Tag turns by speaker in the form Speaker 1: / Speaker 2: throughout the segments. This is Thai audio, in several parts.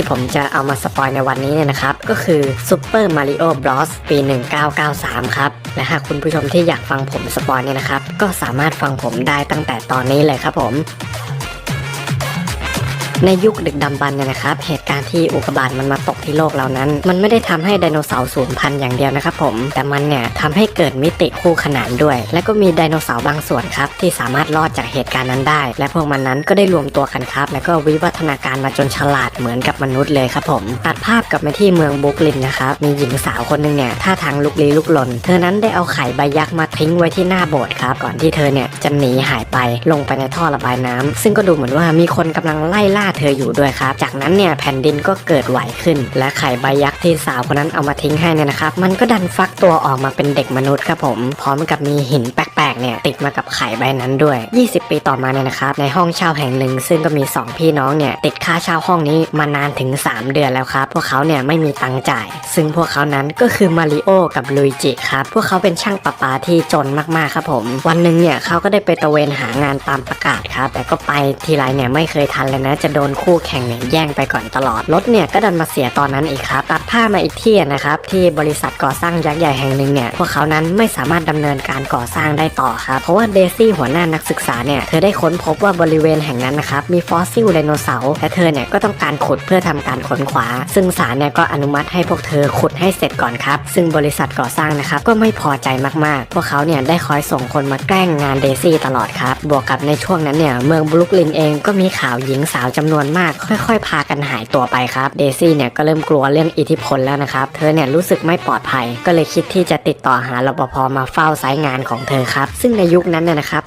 Speaker 1: ที่ผมจะเอามาสปอยในวันนี้เนี่ยนะครับ ก็คือ Super Mario Bros ปี 1993 ครับ และหากคุณผู้ชมที่อยากฟังผมสปอยเนี่ยนะครับ ก็สามารถฟังผมได้ตั้งแต่ตอนนี้เลยครับผม ในยุคดึกดำบรรพ์เนี่ยนะครับ เหตุการณ์ที่อุกกาบาตมันมาตกที่โลกเรานั้น มันไม่ได้ทำให้ไดโนเสาร์สูญพันธุ์อย่างเดียวนะครับผม แต่มันเนี่ยทำให้เกิดมิติคู่ขนานด้วย และก็มีไดโนเสาร์บางส่วนครับที่สามารถรอดจากเหตุการณ์นั้นได้ และพวกมันนั้นก็ได้รวมตัวกันครับ แล้วก็วิวัฒนาการมาจนฉลาดเหมือนกับมนุษย์เลยครับผมตัดภาพกลับมาที่เมืองบุกลินนะครับ มีหญิงสาวคนหนึ่งเนี่ยท่าทางลุกลี้ลุกลน เธอนั้นได้เอาไข่ใบยักษ์มาทิ้งไว้ที่หน้าโบสถ์ครับ ก่อนที่เธอเนี่ยจะหนีหายไปลงไปในท่อระบายน้ำซึ่งก็ดูเหมือนว่ามีคนกำลังไล่ล่าเธออยู่ด้วยครับ จากนั้นเนี่ยแผ่นดินก็เกิดไหวขึ้น และไข่ใบยักษ์ที่สาวคนนั้นเอามาทิ้งให้เนี่ยนะครับ มันก็ดันฟักตัวออกมาเป็นเด็กมนุษย์ครับผม พร้อมกับมีหินแปลกๆเนี่ยติดมากับไข่ใบนั้นด้วย 20 ปีต่อมาเนี่ยนะครับ ในห้องเช่าแห่งหนึ่ง ซึ่งก็มี 2 พี่น้องเนี่ยติดค่าเช่าห้องนี้มานานถึง 3 เดือนแล้วครับ พวกเขาเนี่ยไม่มีตังค์จ่าย ซึ่งพวกเขานั้นก็คือมาริโอกับลุยจิครับ พวกเขาเป็นช่างประปาที่จนมากๆครับผม วันหนึ่งเนี่ยเขาก็ได้ไปตระเวนหางานตามประกาศครับ แต่ก็ไปทีไรเนี่ยไม่เคยทันเลยนะจะโดดนคู่แข่งเนี่ยแย่งไปก่อนตลอด รถเนี่ยก็ดันมาเสียตอนนั้นอีกครับ ตัดผ้ามาอีกที่นะครับที่บริษัทก่อสร้างยักษ์ใหญ่แห่งหนึ่งเนี่ยพวกเขานั้นไม่สามารถดำเนินการก่อสร้างได้ต่อครับ เพราะว่าเดซี่หัวหน้านักศึกษาเนี่ยเธอได้ค้นพบว่าบริเวณแห่งนั้นนะครับมีฟอสซิลไดโนเสาร์และเธอเนี่ยก็ต้องการขุดเพื่อทำการค้นคว้าซึ่งศาลเนี่ยก็อนุมัติให้พวกเธอขุดให้เสร็จก่อนครับ ซึ่งบริษัทก่อสร้างนะครับก็ไม่พอใจมากๆ พวกเขาเนี่ยได้คอยส่งคนมาแกล้งงานเดซี่ตลอดครับบวกกับในช่วงนั้นเนี่ยเมืองบรุกลินเองก็มีข่าวหญิงสาวจำนวนมาก ค่อยๆ พากันหายตัวไปครับเดซี่เนี่ยก็เริ่มกลัวเรื่องอิทธิพลแล้วนะครับ เธอเนี่ยรู้สึกไม่ปลอดภัย ก็เลยคิดที่จะติดต่อหารปภมาเฝ้าสายงานของเธอครับ ซึ่งในยุคนั้นเนี่ยนะครับ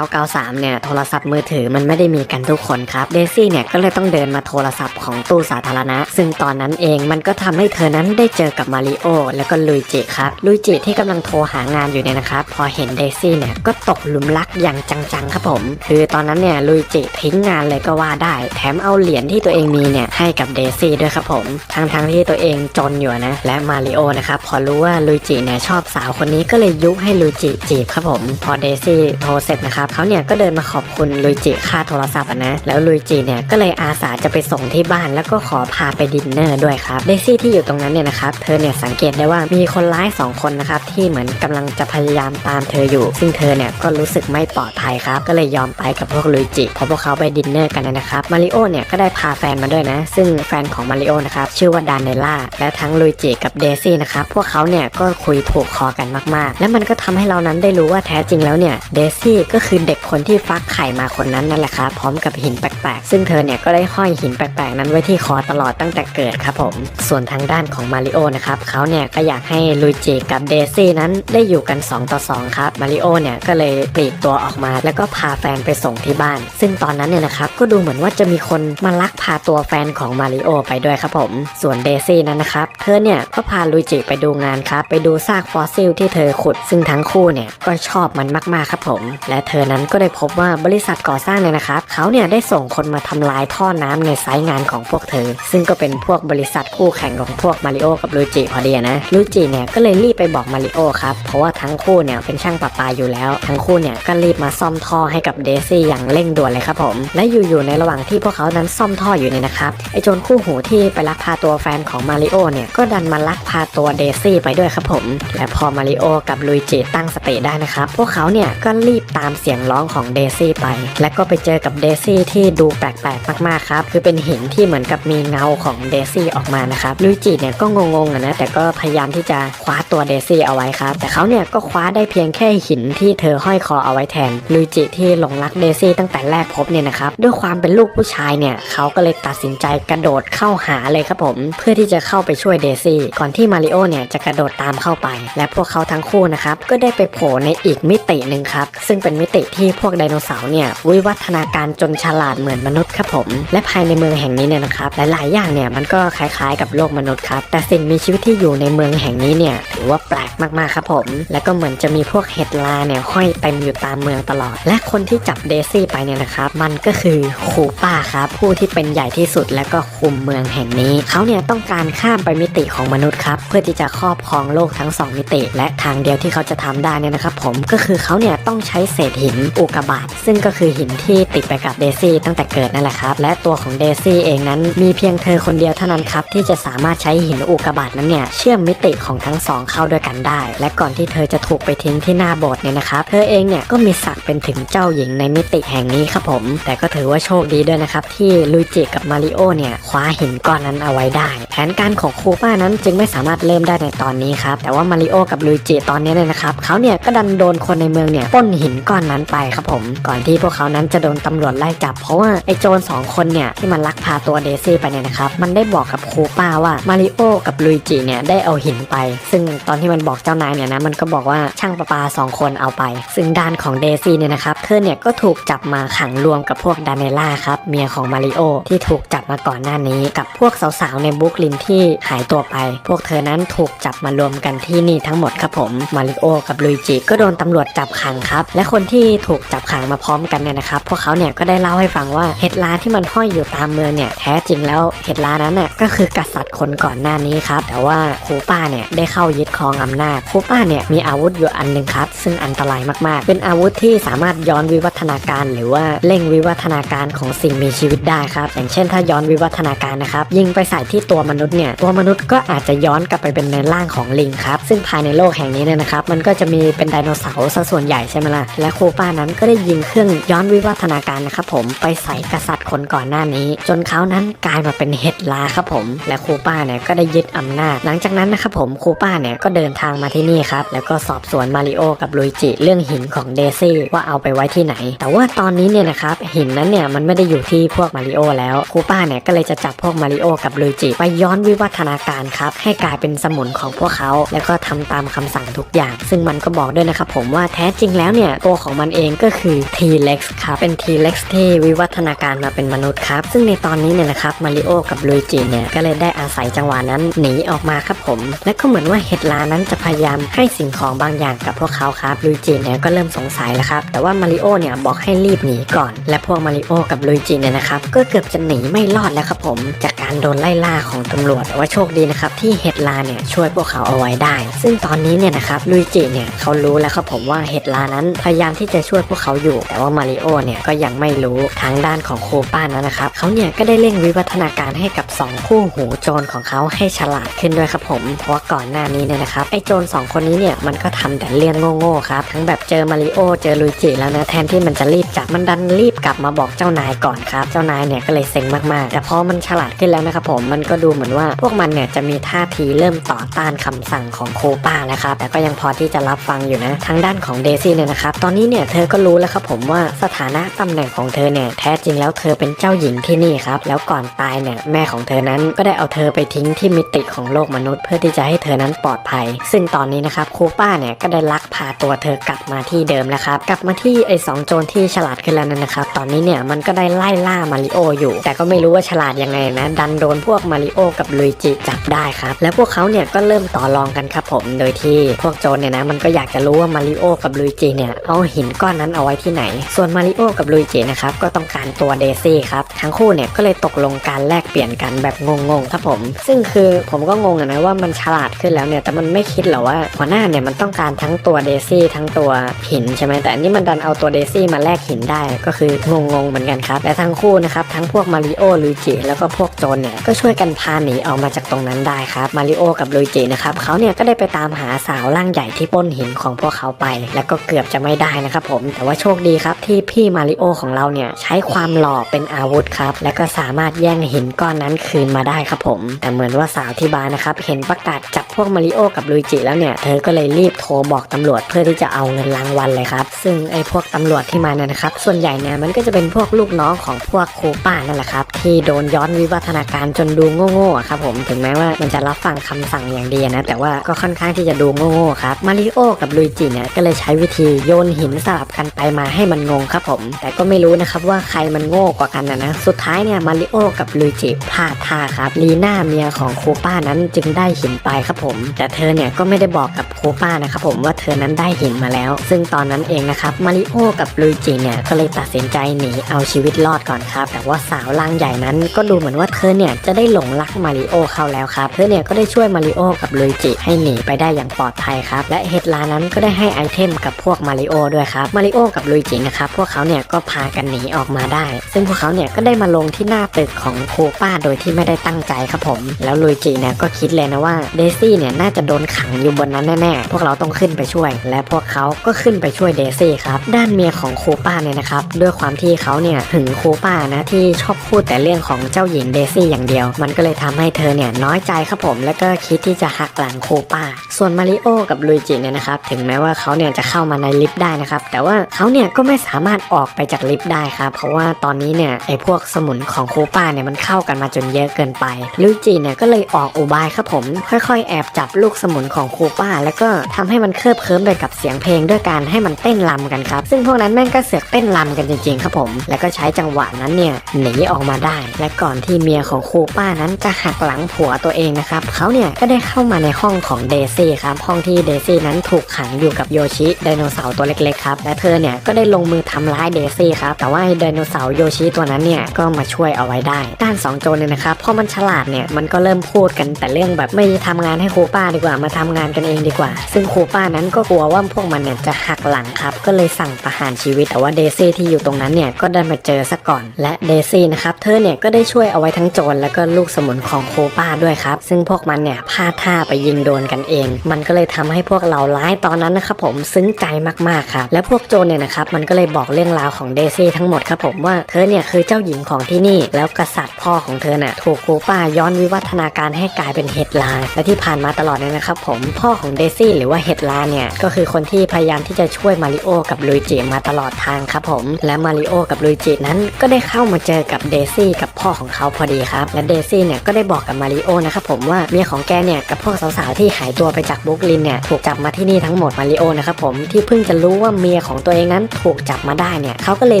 Speaker 1: 1993 เนี่ยโทรศัพท์มือถือมันไม่ได้มีกันทุกคนครับเดซี่เนี่ยก็เลยต้องเดินมาโทรศัพท์ของตู้สาธารณะ ซึ่งตอนนั้นเองมันก็ทำให้เธอนั้นได้เจอกับมาริโอแล้วก็ลุยจิครับลุยจิที่กำลังโทรหางานอยู่เนี่ยนะครับพอเห็นเดซี่เนี่ยก็ตกหลุมรักอย่างจังๆครับผม คือตอนนั้นเนี่ยลุยจิทิ้งงานเลยก็ว่าได้แถมเอาเหรียญที่ตัวเองมีเนี่ยให้กับเดซี่ด้วยครับผมทั้งๆที่ตัวเองจนอยู่นะ และมาริโอนะครับพอรู้ว่าลุยจิเนี่ยชอบสาวคนนี้ก็เลยยุให้ลุยจิจีบครับผม พอเดซี่โทรเสร็จนะครับเขาเนี่ยก็เดินมาขอบคุณลุยจิค่าโทรศัพท์นะแล้วลุยจิเนี่ยก็เลยอาสาจะไปส่งที่บ้าน แล้วก็ขอพาไปดินเนอร์ด้วยครับเดซี่ที่อยู่ตรงนั้นเนี่ยนะครับเธอเนี่ยสังเกตได้ว่ามีคนร้ายสองคนนะครับที่เหมือนกำลังจะพยายามตามเธออยู่ ซึ่งเธอเนี่ยก็รู้สึกไม่ปลอดภัยครับก็เลยยอมไปกับพวกลุยจิพอพวกเขาไปดินเนอร์กันนะครับมาริโอเนี่ยก็ได้พาแฟนมาด้วยนะ ซึ่งแฟนของมาริโอนะครับชื่อว่าดานเนล่าและทั้งลุยจิกับเดซี่นะครับพวกเขาเนี่ยก็คุยถูกคอกันมากๆ และมันก็ทำให้เรานั้นได้รู้ว่าแท้จริงแล้วเนี่ยเดซี่ก็คือเด็กคนที่ฟักไข่มาคนนั้นนั่นแหละครับพร้อมกับหินแปลกๆ ซึ่งเธอเนี่ยก็ได้ห้อยหินแปลกๆ นั้นไว้ที่คอตลอดตั้งแต่เกิดครับผม ส่วนทางด้านของมาริโอนะครับเขาเนี่ยก็อยากให้ลุยจิกับเดซี่นั้นได้อยู่กัน 2 ต่อ 2 ครับมาริโอเนี่ยก็เลยปลีกตัวออกมา แล้วก็พาแฟนไปส่งที่บ้าน ซึ่งตอนนั้นเนี่ยนะครับก็ดูเหมือนว่าจะมีคนมาลักพาตัวแฟนของมาริโอไปด้วยครับผม ส่วนเดซี่นั้นนะครับ เธอเนี่ยก็พาลุยจิไปดูงานครับ ไปดูซากฟอสซิลที่เธอขุด ซึ่งทั้งคู่เนี่ยก็ชอบมันมากๆครับผม และเธอนั้นก็ได้พบว่าบริษัทก่อสร้างเนี่ยนะครับเขาเนี่ยได้ส่งคนมาทำลายท่อน้ำในไซต์งานของพวกเธอ ซึ่งก็เป็นพวกบริษัทคู่แข่งของพวกมาริโอกับลุยจิพอดีนะลุยจิเนี่ยก็เลยรีบไปบอกมาริโอครับเพราะว่าทั้งคู่เนี่ยเป็นช่างประปาอยู่แล้ว ทั้งคู่เนี่ยก็รีบมาซ่อมท่อให้กับเดซี่อย่างเร่งด่วนเลยครับผม และอยู่ๆในระหว่างที่พวกเขานั้นซ่อมท่ออยู่เนี่ยนะครับไอโจรคู่หูที่ไปลักพาตัวแฟนของมาริโอเนี่ยก็ดันมาลักพาตัวเดซี่ไปด้วยครับผม และพอมาริโอกับลุยจิตั้งสติได้นะครับ พวกเขาเนี่ยก็รีบตามเสียงร้องของเดซี่ไป และก็ไปเจอกับเดซี่ที่ดูแปลกๆมากๆครับคือเป็นหินที่เหมือนกับมีเงาของเดซี่ออกมานะครับลุยจิเนี่ยก็งงๆอะนะแต่ก็พยายามที่จะคว้าตัวเดซี่เอาไว้ครับ แต่เขาเนี่ยก็คว้าได้เพียงแค่หินที่เธอห้อยคอเอาไว้แทนลุยจิที่หลงรักเดซี่ตั้งแต่แรกพบเนี่ยนะครับด้วยความเป็นลูกผู้ชายเนี่ยเขาก็เลยตัดสินใจกระโดดเข้าหาเลยครับผม เพื่อที่จะเข้าไปช่วยเดซี่ก่อนที่มาริโอเนี่ยจะกระโดดตามเข้าไป และพวกเขาทั้งคู่นะครับก็ได้ไปโผล่ในอีกมิติหนึ่งครับ ซึ่งเป็นมิติที่พวกไดโนเสาร์เนี่ยวิวัฒนาการจนฉลาดเหมือนมนุษย์ครับผม และภายในเมืองแห่งนี้เนี่ยนะครับหลายๆอย่างเนี่ยมันก็คล้ายๆกับโลกมนุษย์ครับแต่สิ่งมีชีวิตที่อยู่ในเมืองแห่งนี้เนี่ยถือว่าแปลกมากๆครับผม และก็เหมือนจะมีพวกเห็ดลาเนี่ยห้อยเต็มอยู่ตามเมืองตลอด และคนที่จับเดซี่ไปเนี่ยนะครับมันก็คือคูป้านะครับผู้ที่เป็นใหญ่ที่สุดและก็คุมเมืองแห่งนี้ เขาเนี่ยต้องการข้ามไปมิติของมนุษย์ครับเพื่อที่จะครอบครองโลกทั้งสองมิติ และทางเดียวที่เขาจะทำได้เนี่ยนะครับผมก็คือเขาเนี่ยต้องใช้เศษหินอุกกาบาตซึ่งก็คือหินที่ติดไปกับเดซี่ตั้งแต่เกิดนั่นแหละครับ และตัวของเดซี่เองนั้นมีเพียงเธอคนเดียวเท่านั้นครับที่จะสามารถใช้หินอุกกาบาตนั้นเนี่ยเชื่อมมิติของทั้งสองเข้าด้วยกันได้ และก่อนที่เธอจะถูกไปทิ้งที่หน้าโบสถ์เนี่ยนะครับเธอเองเนี่ยก็มีศักดิ์เป็นถึงเจ้าหญิงในมิติแห่งนี้ครับผม แต่ก็ถือว่าโชคดีด้วยนะครับที่ลุยจิกับมาริโอเนี่ยคว้าหินก้อนนั้นเอาไว้ได้ แผนการของคูป้านั้นจึงไม่สามารถเริ่มได้ในตอนนี้ครับ แต่ว่ามาริโอกับลุยจิตอนนี้เนี่ยนะครับเขาเนี่ยก็ดันโดนคนในเมืองเนี่ยป้นหินก้อนนั้นไปครับผม ก่อนที่พวกเขานั้นจะโดนตำรวจไล่จับ เพราะว่าไอ้โจรสองคนเนี่ยที่มันลักพาตัวเดซี่ไปเนี่ยนะครับมันได้บอกกับคูป้าว่ามาริโอกับลุยจิเนี่ยได้เอาหินไป ซึ่งตอนที่มันบอกเจ้านายเนี่ยนะมันก็บอกว่าช่างประปาสองคนเอาไป ซึ่งด้านของเดซี่เนี่ยนะครับเธอเนี่ยก็ถูกจับมาขังรวมกับพวกดาเนล่าครับเมียของมาริโอที่ถูกจับมาก่อนหน้านี้ กับพวกสาวๆในบรุกลินที่หายตัวไป พวกเธอนั้นถูกจับมารวมกันที่นี่ทั้งหมดครับผมมาริโอกับลุยจิก็โดนตำรวจจับขังครับและคนที่ถูกจับขังมาพร้อมกันเนี่ยนะครับพวกเขาเนี่ยก็ได้เล่าให้ฟังว่าเห็ดลาที่มันห้อยอยู่ตามเมืองเนี่ยแท้จริงแล้วเห็ดลานั้นน่ะก็คือกษัตริย์คนก่อนหน้านี้ครับแต่ว่าคูป้าเนี่ยได้เข้ายึดครองอำนาจคูป้าเนี่ยมีอาวุธอยู่อันหนึ่งครับ ซึ่งอันตรายมากๆ เป็นอาวุธที่สามารถย้อนวิวัฒนาการ หรือว่าเร่งวิวัฒนาการของสิ่งมีชีวิตได้ครับ อย่างเช่นถ้าย้อนวิวัฒนาการนะครับ ยิงไปใส่ที่ตัวมนุษย์เนี่ย ตัวมนุษย์ก็อาจจะย้อนกลับไปเป็นในร่างของลิงครับ ซึ่งภายในโลกแห่งนี้เนี่ยนะครับ มันก็จะมีเป็นไดโนเสาร์ซะส่วนใหญ่ใช่ไหมล่ะ และคูป้านั้นก็ได้ยิงเครื่องย้อนวิวัฒนาการนะครับผม ไปใส่กษัตริย์คนก่อนหน้านี้ จนเขานั้นกลายมาเป็นเห็ดลาครับผม และคูป้าเนี่ยก็ได้ยึดอำนาจ หลังจากนั้นนะครับผมคูป้าเนี่ยก็เดินทางมาที่นี่ครับ แล้วก็สอบสวนมาริโอกับลุยจิเรื่องหินของเดซี่ว่าเอาไปไว้ที่ไหน แต่ว่าตอนนี้เนี่ยนะครับหินนั้นเนี่ยมันไม่ได้อยู่ที่พวกมาริโอแล้วคูป้าเนี่ยก็เลยจะจับพวกมาริโอกับลุยจิไปย้อนวิวัฒนาการครับให้กลายเป็นสมุนของพวกเขา แล้วก็ทำตามคำสั่งทุกอย่าง ซึ่งมันก็บอกด้วยนะครับผมว่าแท้จริงแล้วเนี่ยตัวของมันเองก็คือ T-Rex ครับเป็น T-Rex ที่วิวัฒนาการมาเป็นมนุษย์ครับซึ่งในตอนนี้เนี่ยนะครับมาริโอกับลุยจิเนี่ยก็เลยได้อาศัยจังหวะนั้นหนีออกมาครับผม และก็เหมือนว่าเห็ดลานั้นจะพยายามให้สิ่งของบางอย่างกับพวกเขาครับลุยจิเนี่ยก็เริ่มสงสัยแล้วครับแต่ว่ามาริโอเนี่ยบอกให้รีบหนีก่อน และพวกมาริโอกับลุยจิเนี่ยนะครับ ก็เกือบจะหนีไม่รอดแล้วครับผมจาก การโดนไล่ล่าของตำรวจแต่ว่าโชคดีนะครับที่เห็ดลาเนี่ยช่วยพวกเขาเอาไว้ได้ ซึ่งตอนนี้เนี่ยนะครับลุยจิเนี่ยเขารู้แล้วครับผมว่าเห็ดลานั้นพยายามที่จะช่วยพวกเขาอยู่ แต่ว่ามาริโอเนี่ยก็ยังไม่รู้ทางด้านของโคป้านั้นนะครับเขาเนี่ยก็ได้เร่งวิวัฒนาการให้กับ 2 คู่หูโจรของเขาให้ฉลาดขึ้นด้วยครับผมเพราะว่าก่อนหน้านี้เนี่ยนะครับไอ้โจรสองคนนี้เนี่ยมันก็ทำแต่เรื่องโง่ๆครับทั้งแบบเจอมาริโอเจอลุยจิแล้วนะแทนที่มันจะรีบจับมันดันรีบกลับมาบอกเจ้านายก่อนครับเจ้านายเนี่ยก็เลยเซ็งมากๆ แต่พอมันฉลาดขึ้นแล้วนะครับผมมันก็ดูเหมือนว่าพวกมันเนี่ยจะมีท่าทีเริ่มต่อต้านคำสั่งของโคป้าแล้วครับแต่ก็ยังพอที่จะรับฟังอยู่นะทางด้านของเดซี่เนี่ยนะครับตอนนี้เนี่ยเธอก็รู้แล้วครับผมว่าสถานะตำแหน่งของเธอเนี่ยแท้จริงแล้วเธอเป็นเจ้าหญิงที่นี่ครับแล้วก่อนตายเนี่ยแม่ของเธอนั้นก็ได้เอาเธอไปทิ้งที่มิติของโลกมนุษย์ เพื่อที่จะให้เธอนั้นปลอดภัย ซึ่งตอนนี้นะครับโคป้าเนี่ยก็ได้ลักพาตัวเธอกลับมาที่เดิมแล้วครับกลับมาที่ไอ้สองโจรที่ฉลาดขึ้นแล้วนั่นนะครับตอนนี้เนี่ยมันก็ได้ไล่ล่ามาริโออยู่ แต่ก็ไม่รู้ว่าฉลาดยังไงนะดันโดนพวกมาริโอกับลุยจิจับได้ครับ แล้วพวกเขาเนี่ยก็เริ่มต่อรองกันครับผม โดยที่พวกโจรเนี่ยนะมันก็อยากจะรู้ว่ามาริโอกับลุยจิเนี่ยเอาหินก้อนนั้นเอาไว้ที่ไหน ส่วนมาริโอกับลุยจินะครับก็ต้องการตัวเดซี่ครับทั้งคู่เนี่ยก็เลยตกลงการแลกเปลี่ยนกันแบบงงๆครับผม ซึ่งคือผมก็งงนะว่ามันฉลาดขึ้นแล้วเนี่ยแต่มันไม่คิดหรอว่าหัวหน้าเนี่ยมันต้องการทั้งตัวเดซี่ทั้งตัวหินใช่ไหมแต่อันนี้มันดันเอาตัวเดซี่มาแลกหินได้ก็คืองงๆเหมือนกันครับและทั้งคู่นะครับทั้งพวกมาริโอลุยจิแล้วก็พวกโจรเนี่ยก็ช่วยกันพาหนีออกมาจากตรงนั้นได้ครับมาริโอกับลุยจินะครับเขาเนี่ยก็ได้ไปตามหาสาวร่างใหญ่ที่ป้นหินของพวกเขาไป แล้วก็เกือบจะไม่ได้นะครับผมแต่ว่าโชคดีครับที่พี่มาริโอของเราเนี่ยใช้ความหล่อเป็นอาวุธครับ และก็สามารถแย่งหินก้อนนั้นคืนมาได้ครับผม แต่เหมือนว่าสาวที่บาร์นะครับเห็นประกาศจับพวกมาริโอกับลุยจิแล้วเนี่ยเธอก็เลยรีบโทรบอกตำรวจเพื่อที่จะเอาเงินรางวัลเลยครับ ซึ่งไอ้พวกตำรวจที่มาเนี่ยนะครับส่วนใหญ่เนี่ยมันก็จะเป็นพวกลูกน้องของพวกครูป้านั่นแหละครับที่โดนย้อนวิวัฒนาการจนดูโง่ๆครับผมถึงแม้ว่ามันจะรับฟังคำสั่งอย่างเดียนะ แต่ว่าก็ค่อนข้างที่จะดูโง่ๆครับมาริโอกับลุยจิเนี่ยก็เลยใช้วิธีโยนหินสลับกันไปมาให้มันงงครับผม แต่ก็ไม่รู้นะครับว่าใครมันโง่กว่ากันนะนะสุดท้ายเนี่ยมาริโอกับลุยจิพลาดท่าครับลีน่าเมียของคูป้านั้นจึงได้หินไปครับผม แต่เธอเนี่ยก็ไม่ได้บอกกับครูคูป้านะครับผมว่าเธอนั้นได้หินมาแล้ว ซึ่งตอนนั้นเองนะครับมาริโอกับลุยจิเนี่ยก็เลยตัดสินใจหนีเอาชีวิตรอดก่อนครับ แต่ว่าสาวร่างใหญ่นั้นก็ดูเหมือนว่าเธอเนี่ยจะได้หลงรักมาริโอเข้าแล้วครับ เธอเนี่ยก็ได้ช่วยมาริโอกับลุยจิให้หนีไปได้อย่างปลอดภัยครับ และเฮดลานั้นก็ได้ให้ไอเทมกับพวกมาริโอด้วยครับ มาริโอกับลุยจินะครับ พวกเขาเนี่ยก็พากันหนีออกมาได้ ซึ่งพวกเขาเนี่ยก็ได้มาลงที่หน้าตึกของคูป้าโดยที่ไม่ได้ตั้งใจครับผม แล้วลุยจิเนี่ยก็คิดเลยนะว่าเดซี่เนี่ยน่าจะโดนขังอยู่บนนั้นแน่ๆ พวกเราต้องขึ้นไปช่วย และพวกเขาก็ขึ้นไปช่วยเดซี่ครับ ด้านเมียของคูป้าเนี่ยนะครับ ด้วยความที่เขาเนี่ยหึงคูป้านะที่ชอบพูดแต่เรื่องของเจ้าหญิงเดซี่อย่างเดียว มันก็เลยทำให้เธอเนี่ยน้อยใจครับผม แล้วก็คิดที่จะหักหลังคูป้า ส่วนมาริโอกับลุยจิเนี่ยนะครับถึงแม้ว่าเขาเนี่ยจะเข้ามาในลิฟต์ได้นะครับแต่ว่าเขาเนี่ยก็ไม่สามารถออกไปจากลิฟต์ได้ครับเพราะว่าตอนนี้เนี่ยไอ้พวกสมุนของคูป้าเนี่ยมันเข้ากันมาจนเยอะเกินไปลุยจิเนี่ยก็เลยออกอุบายครับผม ค่อยๆ แอบจับลูกสมุนของคูป้า แล้วก็ทำให้มันเคลิบเคลิ้มไปกับเสียงเพลงด้วยการให้มันเต้นรำกันครับซึ่งพวกนั้นแม่งก็เสือกเต้นรำกันจริงๆครับผม แล้วก็ใช้จังหวะนั้นเนี่ยหนีออกมาได้ และก่อนที่เมียของครูป้านั้นจะหักหลังผัวตัวเองนะครับเขาเนี่ยก็ได้เข้ามาในห้องของเดซี่ครับห้องที่เดซี่นั้นถูกขังอยู่กับโยชิไดโนเสาร์ตัวเล็กๆครับและเธอเนี่ยก็ได้ลงมือทำร้ายเดซี่ครับแต่ว่าไดโนเสาร์โยชิตัวนั้นเนี่ยก็มาช่วยเอาไว้ได้ด้านสองโจรเนี่ยนะครับพอมันฉลาดเนี่ยมันก็เริ่มพูดกันแต่เรื่องแบบไม่ทำงานให้ครูป้าดีกว่ามาทำงานกันเองดีกว่า ซึ่งครูป้านั้นก็กลัวว่าพวกมันเนี่ยจะหักหลังครับก็เลยสั่งประหารชีวิตแต่ว่าเดซี่ที่อยู่ตรงนั้นเนี่ยก็ได้มาเจอซะก่อน และเดซี่นะครับเธอเนี่ยก็ได้ช่วยเอาไว้ทั้งโจรแล้วก็ลูกสมุนของคูป้าด้วยครับ ซึ่งพวกมันเนี่ยพลาดท่าไปยิงโดนกันเอง มันก็เลยทำให้พวกเราร้ายตอนนั้นนะครับผมซึ้งใจมากๆครับและพวกโจรเนี่ยนะครับมันก็เลยบอกเรื่องราวของเดซี่ทั้งหมดครับผมว่าเธอเนี่ยคือเจ้าหญิงของที่นี่ แล้วกษัตริย์พ่อของเธอน่ะถูกคูป้าย้อนวิวัฒนาการให้กลายเป็นเห็ดลาและที่ผ่านมาตลอดเนี่ยนะครับผมพ่อของเดซี่หรือว่าเห็ดลาเนี่ยก็คือคนที่พยายามที่จะช่วยมาริโอกับลุยจิมาตลอดทางครับผมและมาริโอกับลุยจินั้นก็ได้เข้ามาเจอกับเดซี่กับพ่อของเขาพอดีครับและเดซี่เนี่ยก็ได้บอกกับมาริโอนะครับผมว่าเมียของแกเนี่ยกับพวกสาวๆที่หายตัวไปจากบุกลินเนี่ยถูกจับมาที่นี่ทั้งหมดมาริโอนะครับผมที่เพิ่งจะรู้ว่าเมียของตัวเองนั้นถูกจับมาได้เนี่ยเขาก็เลย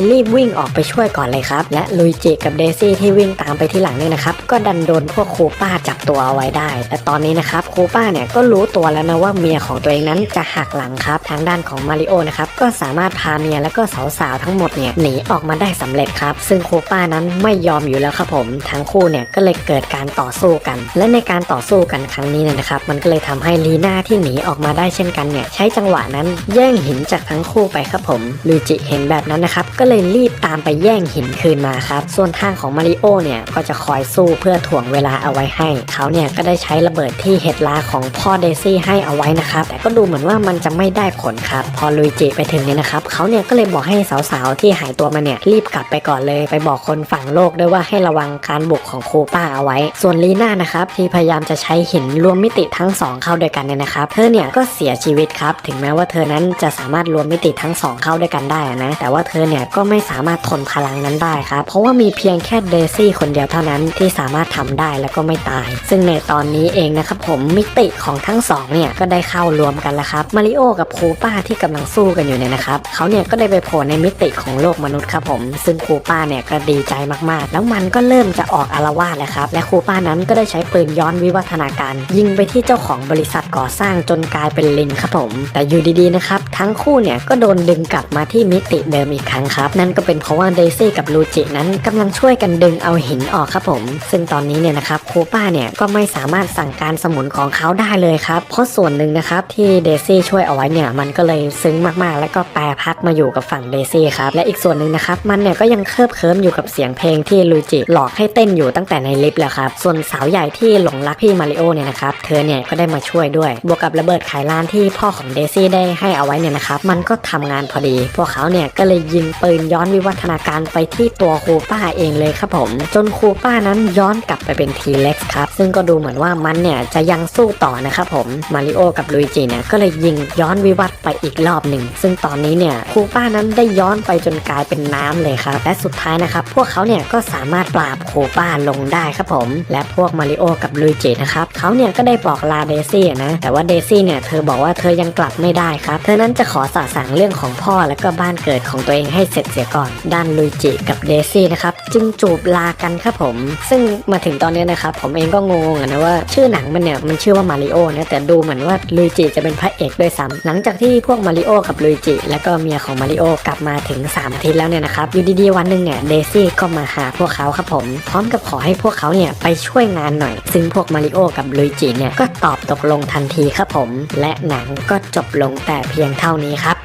Speaker 1: รีบวิ่งออกไปช่วยก่อนเลยครับและลุยจิกับเดซี่ที่วิ่งตามไปที่หลังเนี่ยนะครับก็ดันโดนพวกครูป้าจับตัวเอาไว้ได้แต่ตอนนี้นะครับครูป้าเนี่ยก็รู้ตัวแล้วนะว่าเมียของตัวเองนั้นจะหักหลังครับทางด้านของมาริโอนะครับก็สามารถพาเมียและก็สาวๆทั้งหมดเนี่ยหนีออกมาได้สำเร็จครับซึ่งครูป้านั้นไม่ยอมอยู่แล้วครับผมทั้งคู่เนี่ยก็เลยเกิดการต่อสู้กัน และในการต่อสู้กันครั้งนี้เนี่ยนะครับ มันก็เลยทำให้ลีน่าที่หนีออกมาได้เช่นกันเนี่ยใช้จังหวะนั้นแย่งหินจากทั้งคู่ไปครับผมลูจิเห็นแบบนั้นนะครับก็เลยรีบตามไปแย่งหินคืนมาครับ ส่วนทางของมาริโอเนี่ยก็จะคอยสู้เพื่อถ่วงเวลาเอาไว้ให้ เขาเนี่ยก็ได้ใช้ระเบิดที่เห็ดลาของพ่อเดซี่ให้เอาไว้นะครับ แต่ก็ดูเหมือนว่ามันจะไม่ได้ผลครับ พอลุยจิไปถึงเนี่ยนะครับเขาเนี่ยก็เลยบอกให้สาวๆที่หายตัวมาเนี่ยรีบกลับไปก่อนเลย ไปบอกคนฝั่งโลกด้วยว่าให้ระวังการบุกของคป้าเอาไว้ ส่วนลีน่านะครับที่พยายามจะใช้หินรวมมิติทั้งสองเข้าด้วยกันเนี่ยนะครับเธอเนี่ยก็เสียชีวิตครับถึงแม้ว่าเธอนั้นจะสามารถรวมมิติทั้งสองเข้าด้วยกันได้นะแต่ว่าเธอเนี่ยก็ไม่สามารถทนพลังนั้นได้ครับเพราะว่ามีเพียงแค่เดซี่คนเดียวเท่านั้นที่สามารถทำได้แล้วก็ไม่ตาย ซึ่งในตอนนี้เองนะครับผมมิติของทั้งสองเนี่ยก็ได้เข้ารวมกันแล้วครับมาริโอกับคูป้าที่กำลังสู้กันอยู่เนี่ยนะครับเขาเนี่ยก็ได้ไปโผล่ในมิติของโลกมนุษย์ครับผม ซึ่งคูป้าเนี่ยก็ดีใจมากๆ แล้วมันก็เริ่มจะออกอารวาสแล้วครับและครูป้านั้นก็ได้ใช้ปืนย้อนวิวัฒนาการ ยิงไปที่เจ้าของบริษัทก่อสร้างจนกลายเป็นลินครับผม แต่อยู่ดีๆนะครับทั้งคู่เนี่ยก็โดนดึงกลับมาที่มิติเดิมอีกครั้งครับ นั่นก็เป็นเพราะว่าเดซี่กับลูจินั้นกำลังช่วยกันดึงเอาหินออกครับผม ซึ่งตอนนี้เนี่ยนะครับครูป้าเนี่ยก็ไม่สามารถสั่งการสมุนของเขาได้เลยครับ เพราะส่วนหนึ่งนะครับที่เดซี่ช่วยเอาไว้เนี่ยมันก็เลยซึ้งมากๆ แล้วก็แปรพักมาอยู่กับฝั่งเดซี่ครับและอีกส่วนหนึ่งนะครับมันเนี่ยก็ยังเคลิบเคลิ้มอยู่กับเสียงเพลงที่ลูจิหลอกให้เต้นอยู่ตั้งแต่ในลิฟต์แล้วครับ ส่วนสาวใหญ่ที่หลงรักพี่มาริโอเนี่ยนะครับ เธอเนี่ยก็ได้มาช่วยด้วย บวกกับระเบิดไขลานที่พ่อของเดซี่ได้ให้เอาไว้เนี่ยนะครับ มันก็ทำงานพอดี พวกเขาเนี่ยก็เลยยิงปืนย้อนวิวัฒนาการไปที่ตัวครูป้าเองเลยครับผม จนครูป้านั้นย้อนกลับไปเป็นทีเล็กครับ ซึ่งก็ดูเหมือนว่ามันเนี่ยจะยังสู้ต่อนะครับผม มาริโอกับลุยจิเนี่ยก็เลยยิงย้อนวิวัฒน์ไปอีกรอบหนึ่ง ซึ่งตอนนี้เนี่ยครูป้านั้นได้ย้อนไปจนกลายเป็นน้ำเลยครับ และสุดท้ายนะครับ พวกเขาเนี่ยก็สามารถปราบครูป้าลงได้ครับผม และพวกมาริโอกับลุยจินะครับเขาเนี่ยก็ได้บอกลาเดซี่นะ แต่ว่าเดซี่เนี่ยเธอบอกว่าเธอยังกลับไม่ได้ครับ เธอนั้นจะขอสาสางเรื่องของพ่อและก็บ้านเกิดของตัวเองให้เสร็จเสียก่อน ด้านลุยจิกับเดซี่นะครับจึงจูบลากันครับผม ซึ่งมาถึงตอนนี้นะครับผมเองก็งงอะนะว่าชื่อหนังมันเนี่ยมันชื่อว่ามาริโอนะแต่ดูเหมือนว่าลุยจิจะเป็นพระเอกด้วยซ้ำหลังจากที่พวกมาริโอกับลุยจิและก็เมียของมาริโอกลับมาถึง3อาทิตย์แล้วเนี่ยนะครับอยู่ดีๆวันหนึ่งเนี่ยเดซี่ก็มาหาพวกเขาครับผม พร้อมกับขอให้พวกเขาเนี่ยไปช่วยงานหน่อย ซึ่งพวกมาริโอกับลุยจิเนี่ยก็ตอบตกลงทันทีครับผม และหนังก็จบลงแต่เพียงเท่านี้ครับ